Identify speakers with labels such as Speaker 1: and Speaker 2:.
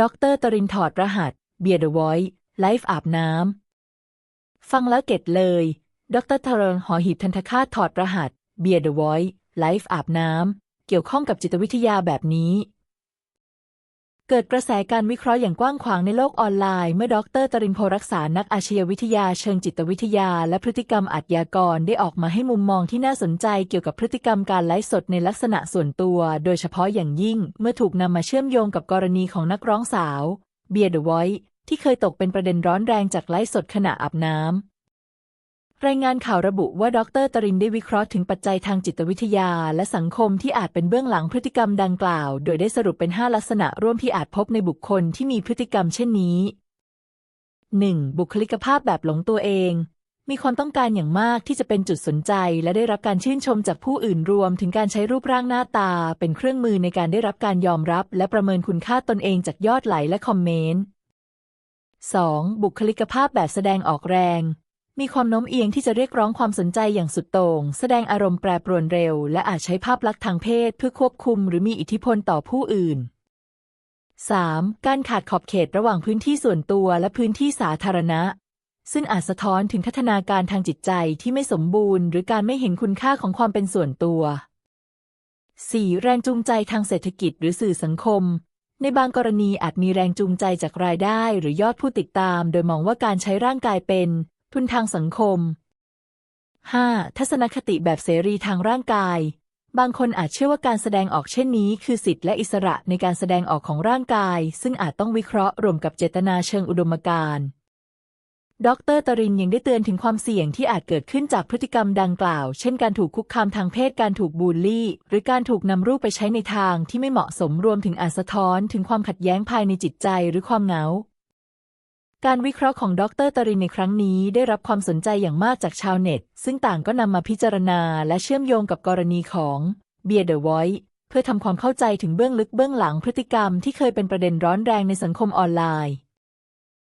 Speaker 1: ดอกเตอรตรินถอดรหัส เบียร์เดอะไวท์ไลฟ์อาบน้ำ ฟังแล้วเก็ตเลย ดรทารงหอหีบทันทคาตถอดรหัส เบียร์เดอะไวท์ไลฟ์อาบน้ำ เกี่ยวข้องกับจิตวิทยาแบบนี้ เกิดกระแสการวิเคราะห์อย่างกว้างขวางในโลกออนไลน์ เมื่อดรตรินโพรักษา นักอาชญาวิทยาเชิงจิตวิทยา และพฤติกรรมอาชญากรได้ออกมาให้มุมมองที่น่าสนใจเกี่ยวกับพฤติกรรมการไลฟ์สดในลักษณะส่วนตัว โดยเฉพาะอย่างยิ่ง เมื่อถูกนำมาเชื่อมโยงกับกรณีของนักร้องสาว เบียร์เดอะไวท์ที่เคยตกเป็นประเด็นร้อนแรงจากไลฟ์สดขณะอาบน้ำ รายงานข่าวระบุว่าดรตรินได้วิเคราะห์ถึงปัจจัยทางจิตวิทยา และสังคมที่อาจเป็นเบื้องหลังพฤติกรรมดังกล่าว โดยได้สรุปเป็น 5 ลักษณะร่วมที่อาจพบในบุคคลที่มีพฤติกรรมเช่นนี้ 1. บุคลิกภาพแบบหลงตัวเอง มีความต้องการอย่างมากที่จะเป็นจุดสนใจ และได้รับการชื่นชมจากผู้อื่นรวม ถึงการใช้รูปร่างหน้าตา เป็นเครื่องมือในการได้รับการยอมรับ และประเมินคุณค่าตนเองจากยอดไลค์และคอมเมนต์ 2. บุคลิกภาพแบบแสดงออกแรง มีความโน้มเอียงที่จะเรียกร้องความสนใจอย่างสุดโต่ง แสดงอารมณ์แปรปรวนเร็ว และอาจใช้ภาพลักษณ์ทางเพศเพื่อควบคุมหรือมีอิทธิพลต่อผู้อื่น 3. การขาดขอบเขตระหว่างพื้นที่ส่วนตัวและพื้นที่สาธารณะ ซึ่งอาจสะท้อนถึงพัฒนาการทางจิตใจที่ไม่สมบูรณ์ หรือการไม่เห็นคุณค่าของความเป็นส่วนตัว 4. แรงจูงใจทางเศรษฐกิจหรือสื่อสังคม ในบางกรณีอาจมีแรงจูงใจจากรายได้ หรือยอดผู้ติดตาม โดยมองว่าการใช้ร่างกายเป็น ทุนทางสังคม 5. ทัศนคติแบบเสรีทางร่างกาย บางคนอาจเชื่อว่าการแสดงออกเช่นนี้ คือสิทธิและอิสระในการแสดงออกของร่างกาย ซึ่งอาจต้องวิเคราะห์รวมกับเจตนาเชิงอุดมการณ์ดรตรินยังได้เตือนถึงความเสี่ยงที่อาจเกิดขึ้นจากพฤติกรรมดังกล่าว เช่นการถูกคุกคามทางเพศ การถูกบูลลี่ หรือการถูกนำรูปไปใช้ในทางที่ไม่เหมาะสม รวมถึงอาจสะท้อน ถึงความขัดแย้งภายในจิตใจหรือความเหงา การวิเคราะห์ของดรตรินในครั้งนี้ได้รับความสนใจอย่างมากจากชาวเน็ต ซึ่งต่างก็นำมาพิจารณาและเชื่อมโยงกับกรณีของเบียร์เดอะไวท์เพื่อทำความเข้าใจถึงเบื้องลึกเบื้องหลังพฤติกรรมที่เคยเป็นประเด็นร้อนแรงในสังคมออนไลน์